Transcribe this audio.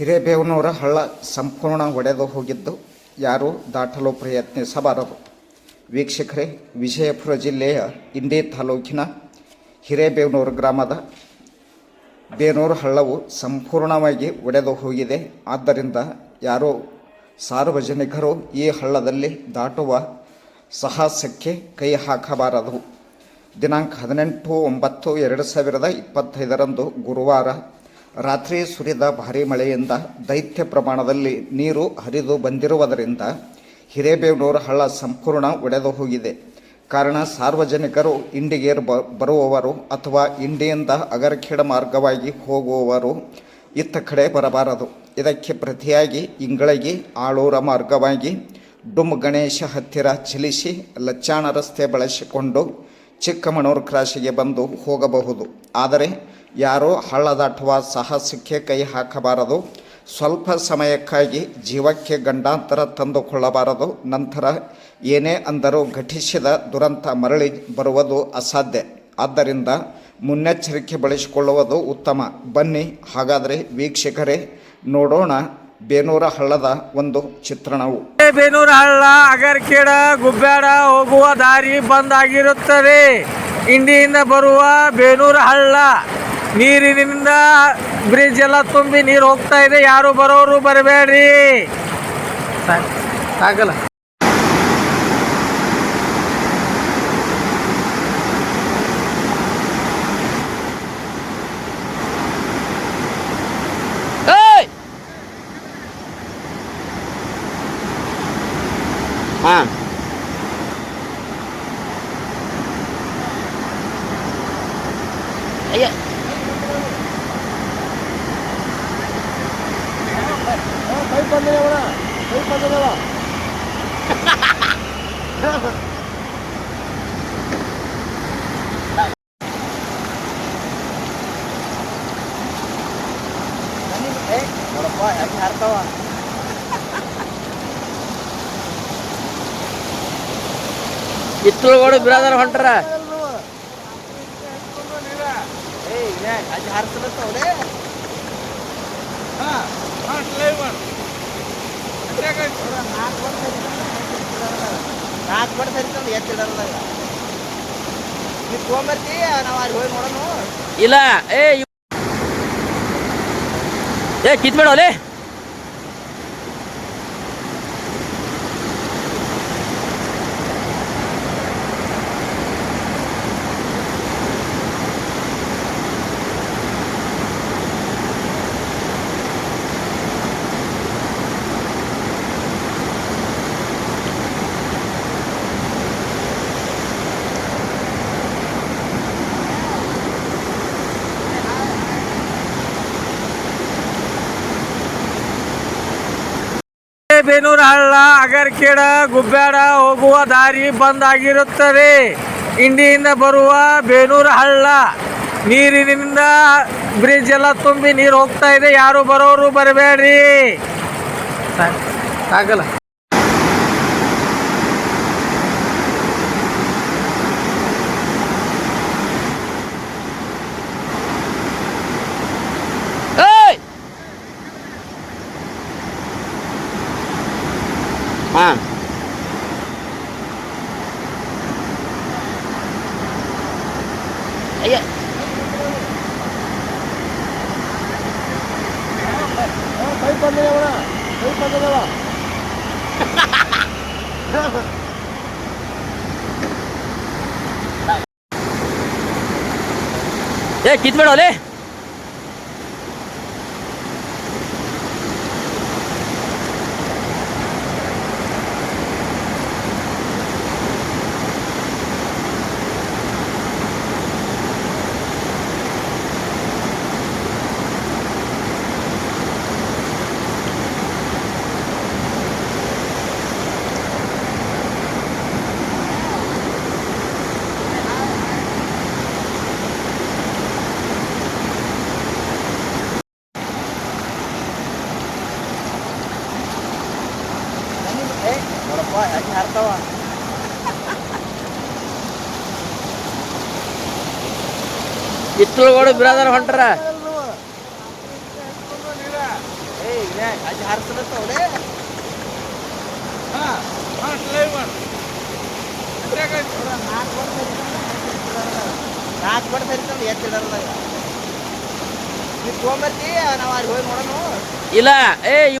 ಹಿರೇಬೇವನವರ ಹಳ್ಳ ಸಂಪೂರ್ಣ ಒಡೆದು ಹೋಗಿದ್ದು, ಯಾರೂ ದಾಟಲು ಪ್ರಯತ್ನಿಸಬಾರದು. ವೀಕ್ಷಕರೇ, ವಿಜಯಪುರ ಜಿಲ್ಲೆಯ ಇಂಡಿ ತಾಲೂಕಿನ ಹಿರೇಬೇವನೂರು ಗ್ರಾಮದ ಬೇನೂರು ಹಳ್ಳವು ಸಂಪೂರ್ಣವಾಗಿ ಒಡೆದು ಹೋಗಿದೆ. ಆದ್ದರಿಂದ ಯಾರೋ ಸಾರ್ವಜನಿಕರು ಈ ಹಳ್ಳದಲ್ಲಿ ದಾಟುವ ಸಾಹಸಕ್ಕೆ ಕೈ ಹಾಕಬಾರದು. ದಿನಾಂಕ ಹದಿನೆಂಟು ಒಂಬತ್ತು ಎರಡು ಸಾವಿರದ ಇಪ್ಪತ್ತೈದರಂದು ಗುರುವಾರ ರಾತ್ರಿ ಸುರಿದ ಭಾರೀ ಮಳೆಯಿಂದ ದೈತ್ಯ ಪ್ರಮಾಣದಲ್ಲಿ ನೀರು ಹರಿದು ಬಂದಿರುವುದರಿಂದ ಹಿರೇಬೇವನೂರು ಹಳ್ಳ ಸಂಪೂರ್ಣ ಒಡೆದು ಹೋಗಿದೆ. ಕಾರಣ ಸಾರ್ವಜನಿಕರು ಇಂಡಿಗೇರ್ ಬ, ಬರುವವರು ಅಥವಾ ಇಂಡಿಯಿಂದ ಅಗರಖೇಡ ಮಾರ್ಗವಾಗಿ ಹೋಗುವವರು ಇತ್ತ ಕಡೆ ಬರಬಾರದು. ಇದಕ್ಕೆ ಪ್ರತಿಯಾಗಿ ಇಂಗಳಗಿ, ಆಳೂರ ಮಾರ್ಗವಾಗಿ ಡುಮ್ ಗಣೇಶ ಹತ್ತಿರ ಚಲಿಸಿ ಲಚ್ಚಾಣ ರಸ್ತೆ ಬಳಸಿಕೊಂಡು ಚಿಕ್ಕಮಣೂರು ಕ್ರಾಸಿಗೆ ಬಂದು ಹೋಗಬಹುದು. ಆದರೆ ಯಾರೋ ಹಳ್ಳದ ಅಥವಾ ಸಾಹಸಕ್ಕೆ ಕೈ ಹಾಕಬಾರದು. ಸ್ವಲ್ಪ ಸಮಯಕ್ಕಾಗಿ ಜೀವಕ್ಕೆ ಗಂಡಾಂತರ ತಂದುಕೊಳ್ಳಬಾರದು. ನಂತರ ಏನೇ ಅಂದರೂ ಘಟಿಸಿದ ದುರಂತ ಮರಳಿ ಬರುವುದು ಅಸಾಧ್ಯ. ಆದ್ದರಿಂದ ಮುನ್ನೆಚ್ಚರಿಕೆ ಬಳಸಿಕೊಳ್ಳುವುದು ಉತ್ತಮ. ಬನ್ನಿ, ಹಾಗಾದರೆ ವೀಕ್ಷಕರೇ, ನೋಡೋಣ ಬೇನೂರ ಹಳ್ಳದ ಒಂದು ಚಿತ್ರಣವು. ಬೇನೂರ ಹಳ್ಳ, ಅಗರ್ಕೇಡ, ಗುಬ್ಬ್ಯಾಡ ಹೋಗುವ ದಾರಿ ಬಂದ್ ಆಗಿರುತ್ತದೆ ಇಂಡಿಯಿಂದ ಬರುವ ಬೇನೂರ ಹಳ್ಳ. ನೀರಿನಿಂದ ಬ್ರಿಡ್ಜ್ ಎಲ್ಲ ತುಂಬಿ ನೀರು ಹೋಗ್ತಾ ಇದೆ. ಯಾರು ಬರೋರು ಬರಬೇಡ್ರಿ. ಆಗಲ್ಲ ಹಾಂ. ನೋಡಪ್ಪ ಹೆಂಗೆ ಹಾರ್ತಾವ? ಇತ್ತುಳ್ಗೋಡು ಬಿರಾದರ್ ಹೊಂಟ್ರ? ನಾಲ್ಕು ಬಡ ಸರಿತಂದು ಎತ್ತಿಡಲ್ಲ ನೀವು ತೊಗೊಂಬರ್ತಿ ನಾವು ಅಲ್ಲಿ ಹೋಗಿ ನೋಡೋಣ ಇಲ್ಲ ಏ ಏ ಕಿತ್ಬೇಡ ಬೇನೂರು ಹಳ್ಳ, ಅಗರ್ಕೇಡ ಗುಬ್ಬ್ಯಾಡ ಹೋಗುವ ದಾರಿ ಬಂದ್ ಆಗಿರುತ್ತದೆ ಇಂಡಿಯಿಂದ ಬರುವ ಬೇನೂರು ಹಳ್ಳ, ನೀರಿನಿಂದ ಬ್ರಿಡ್ಜ್ ಎಲ್ಲ ತುಂಬಿ ನೀರು ಹೋಗ್ತಾ ಇದೆ. ಯಾರು ಬರೋರು ಬರಬೇಡ್ರಿ. ಆಗಲ್ಲ ಹಾಂ ಅಯ್ಯ ಏ ಕಿತ್ಬೇಡ ಒಲೆ ನೋಡಪ್ಪ ಹೆಂಗೆ ಹಾರ್ತಾವ ಇತ್ತುಳ್ಗೋಡು ಬಿರಾದರ್ ಹೊಂಟ್ರ. ನಾಲ್ಕು ಬಟ್ ಸರಿತಂದು ಎತ್ತಿಡಲ್ಲ ನೀವು ತೊಗೊಂಬರ್ತಿ ನಾವು ಅಲ್ಲಿ ಹೋಗಿ ನೋಡೋಣ. ಇಲ್ಲ ಏ